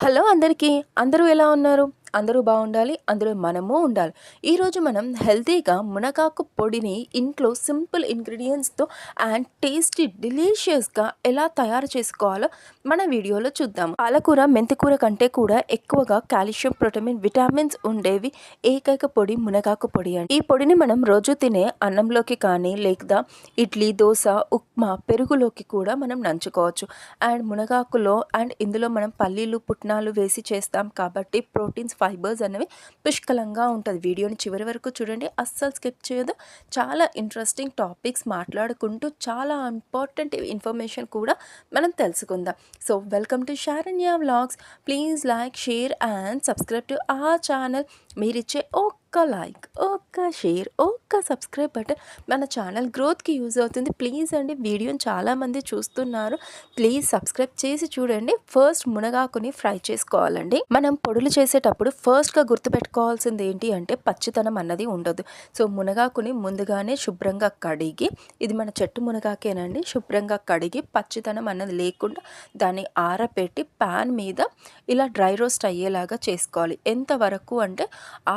Hello అందరికీ అందరూ ఎలా ఉన్నారు? అందరూ బాగుండాలి అందులో మనము ఉండాలి. ఈరోజు మనం హెల్తీగా మునగాకు పొడిని ఇంట్లో సింపుల్ ఇంగ్రీడియంట్స్తో అండ్ టేస్టీ డిలీషియస్గా ఎలా తయారు చేసుకోవాలో మన వీడియోలో చూద్దాం. పాలకూర మెంతికూర కంటే కూడా ఎక్కువగా కాల్షియం ప్రోటమిన్ విటామిన్స్ ఉండేవి ఏకైక పొడి మునగాకు పొడి అండి. ఈ పొడిని మనం రోజు తినే అన్నంలోకి కానీ లేదా ఇడ్లీ దోశ ఉప్మా పెరుగులోకి కూడా మనం నంచుకోవచ్చు. అండ్ మునగాకులో అండ్ ఇందులో మనం పల్లీలు పుట్నాలు వేసి చేస్తాం కాబట్టి ప్రోటీన్స్ ఫైబర్స్ అనేవి పుష్కలంగా ఉంటుంది. వీడియోని చివరి వరకు చూడండి. అస్సలు స్కిప్ చేయదు చాలా ఇంట్రెస్టింగ్ టాపిక్స్ మాట్లాడుకుంటూ చాలా ఇంపార్టెంట్ ఇన్ఫర్మేషన్ కూడా మనం తెలుసుకుందాం. So welcome to Sharanya vlogs please like share and subscribe to ఆ ఛానల్ మీరిచ్చే ఒక్క లైక్ ఒక్క షేర్ ఒక్క సబ్స్క్రైబ్ బటన్ మన ఛానల్ గ్రోత్కి యూజ్ అవుతుంది. ప్లీజ్ అండి వీడియోని చాలామంది చూస్తున్నారు. ప్లీజ్ సబ్స్క్రైబ్ చేసి చూడండి. ఫస్ట్ మునగాకుని ఫ్రై చేసుకోవాలండి. మనం పొడులు చేసేటప్పుడు ఫస్ట్గా గుర్తుపెట్టుకోవాల్సింది ఏంటి అంటే పచ్చితనం అన్నది ఉండదు. సో మునగాకుని ముందుగానే శుభ్రంగా కడిగి ఇది మన చెట్టు మునగాకేనండి శుభ్రంగా కడిగి పచ్చితనం అన్నది లేకుండా దాన్ని ఆరబెట్టి ప్యాన్ మీద ఇలా డ్రై రోస్ట్ అయ్యేలాగా చేసుకోవాలి. ఎంతవరకు అంటే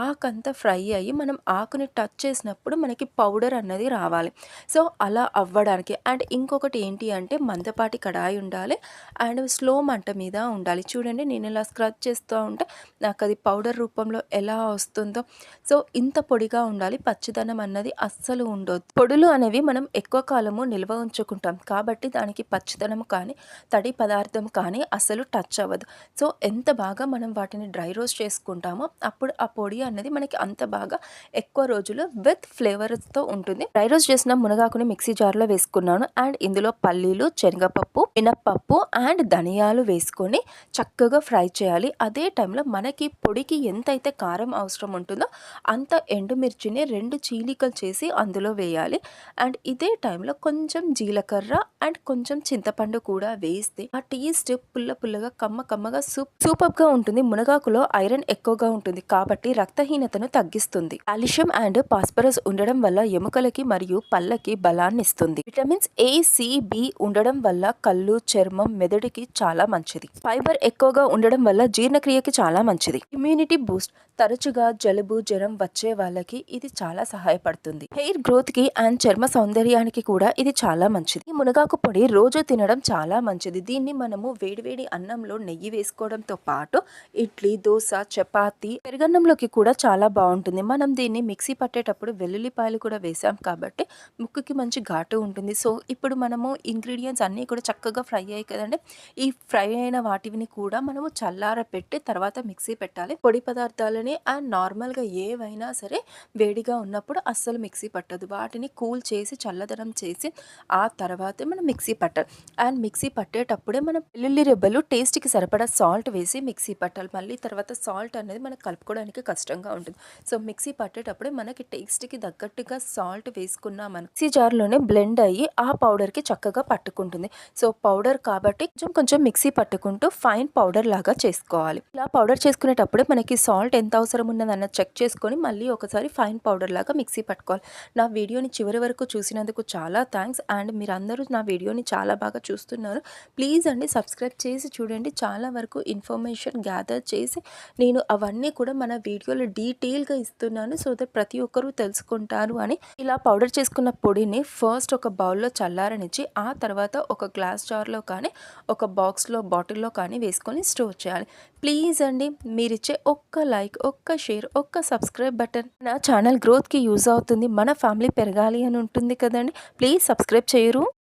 ఆకంత ఫ్రై అయ్యి మనం ఆకుని టచ్ చేసినప్పుడు మనకి పౌడర్ అన్నది రావాలి. సో అలా అవ్వడానికి అండ్ ఇంకొకటి ఏంటి అంటే మందపాటి కడాయి ఉండాలి అండ్ స్లో మంట మీద ఉండాలి. చూడండి నేను ఇలా స్క్రచ్ చేస్తూ ఉంటే నాకు అది పౌడర్ రూపంలో ఎలా వస్తుందో. సో ఇంత పొడిగా ఉండాలి. పచ్చిదనం అన్నది అస్సలు ఉండదు పొడులు అనేవి మనం ఎక్కువ కాలము నిల్వ ఉంచుకుంటాం. కాబట్టి దానికి పచ్చిదనం కానీ తడి పదార్థం కానీ అసలు టచ్ అవ్వదు. సో ఎంత బాగా మనం వాటిని డ్రై రోస్ట్ చేసుకుంటామో అప్పుడు ఆ పొడి అన్నది మనకి అంత బాగా ఎక్కువ రోజులు విత్ ఫ్లేవర్స్తో ఉంటుంది. డ్రై రోస్ట్ చేసిన మునగాకుని మిక్సీ జార్లో వేసుకున్నాను. అండ్ ఇందులో పల్లీలు శనగపప్పు మినప్పప్పు అండ్ ధనియాలు వేసుకొని చక్కగా ఫ్రై చేయాలి. అదే టైంలో మనకి పొడికి ఎంతైతే కారం అవసరం ఉంటుందో అంత ఎండుమిర్చిని రెండు చీలికలు చేసి అందులో వేయాలి. అండ్ ఇదే టైంలో కొంచెం జీలకర్ర అండ్ కొంచెం చింతపండు కూడా వేస్తే ఆ టేస్ట్ పుల్ల పుల్లగా కమ్మ కమ్మగా సూప్ సూపర్గా ఉంటుంది. మునగాకులో ఐరన్ ఎక్కువగా ఉంటుంది కాబట్టి రక్తహీనతను తగ్గిస్తుంది. కాల్షియం అండ్ పాస్పరస్ ఉండడం వల్ల ఎముకలకి మరియు పళ్ళకి బలాన్ని ఇస్తుంది. విటమిన్స్ ఏ సి బి ఉండడం వల్ల కళ్ళు చర్మం మెదడుకి చాలా మంచిది. ఫైబర్ ఎక్కువగా ఉండడం వల్ల జీర్ణక్రియకి చాలా మంచిది. ఇమ్యూనిటీ బూస్ట్ తరచుగా జలుబు జ్వరం వచ్చే వాళ్ళకి ఇది చాలా సహాయపడుతుంది. హెయిర్ గ్రోత్కి అండ్ చర్మ సౌందర్యానికి కూడా ఇది చాలా మంచిది. ఈ మునగాకు పొడి రోజు తినడం చాలా మంచిది. దీన్ని మనము వేడివేడి అన్నంలో నెయ్యి వేసుకోవడంతో పాటు ఇడ్లీ దోశ చపాతి పెరుగన్నంలోకి కూడా చాలా బాగుంటుంది. మనం దీన్ని మిక్సీ పట్టేటప్పుడు వెల్లుల్లిపాయలు కూడా వేసాం కాబట్టి ముక్కుకి మంచి ఘాటు ఉంటుంది. సో ఇప్పుడు మనము ఇంగ్రీడియంట్స్ అన్నీ కూడా చక్కగా ఫ్రై అయ్యాయి కదండి. ఈ ఫ్రై అయిన వాటిని కూడా మనము చల్లార పెట్టి తర్వాత మిక్సీ పెట్టాలి. పొడి పదార్థాలని అండ్ నార్మల్గా ఏవైనా సరే వేడిగా ఉన్నప్పుడు అస్సలు మిక్సీ పట్టదు. వాటిని కూల్ చేసి చల్లదనం చేసి ఆ తర్వాతే మనం మిక్సీ పట్టాలి. అండ్ మిక్సీ పట్టేటప్పుడే మనం వెల్లుల్లి రెబ్బలు టేస్ట్కి సరిపడా సాల్ట్ వేసి మిక్సీ పట్టాలి. మళ్ళీ తర్వాత సాల్ట్ అనేది మనకు కలుపుకోవడానికి కష్టంగా ఉంటుంది. సో మిక్సీ పట్టేటప్పుడే మనకి టేస్ట్కి తగ్గట్టుగా సాల్ట్ వేసుకున్నామని మిక్సీ జార్లోనే బ్లెండ్ అయ్యి ఆ పౌడర్కి చక్కగా పట్టుకుంటుంది. సో పౌడర్ కాబట్టి కొంచెం కొంచెం మిక్సీ పట్టుకుంటూ ఫైన్ పౌడర్ లాగా చేసుకోవాలి. ఇలా పౌడర్ చేసుకునేటప్పుడే మనకి సాల్ట్ ఎంత అవసరం ఉన్నదన్న చెక్ చేసుకొని మళ్ళీ ఒకసారి ఫైన్ పౌడర్ లాగా మిక్సీ పట్టుకోవాలి. నా వీడియోని చివరి వరకు చూసినందుకు చాలా థ్యాంక్స్. అండ్ మీరందరూ నా వీడియోని చాలా బాగా చూస్తున్నారు. ప్లీజ్ అండి సబ్స్క్రైబ్ చేసి చూడండి. చాలా వరకు ఇన్ఫర్మేషన్ గ్యాదర్ చేసి నేను అవన్నీ కూడా మన వీడియోలో డీటెయిల్గా ఇస్తున్నాను. సో దట్ ప్రతి ఒక్కరూ తెలుసుకుంటారు అని. ఇలా పౌడర్ చేసుకున్న పొడిని ఫస్ట్ ఒక బౌల్లో చల్లారనిచ్చి ఆ తర్వాత ఒక గ్లాస్ జార్లో కానీ ఒక బాక్స్లో బాటిల్లో కానీ వేసుకొని స్టోర్ చేయాలి. ప్లీజ్ అండి మీరిచ్చే ఒక్క లైక్ ఒక్క షేర్ ఒక్క సబ్స్క్రైబ్ బటన్ నా ఛానల్ గ్రోత్కి యూజ్ అవుతుంది. మన ఫ్యామిలీ పెరగాలి అని ఉంటుంది కదండి. ప్లీజ్ సబ్స్క్రైబ్ చేయరు.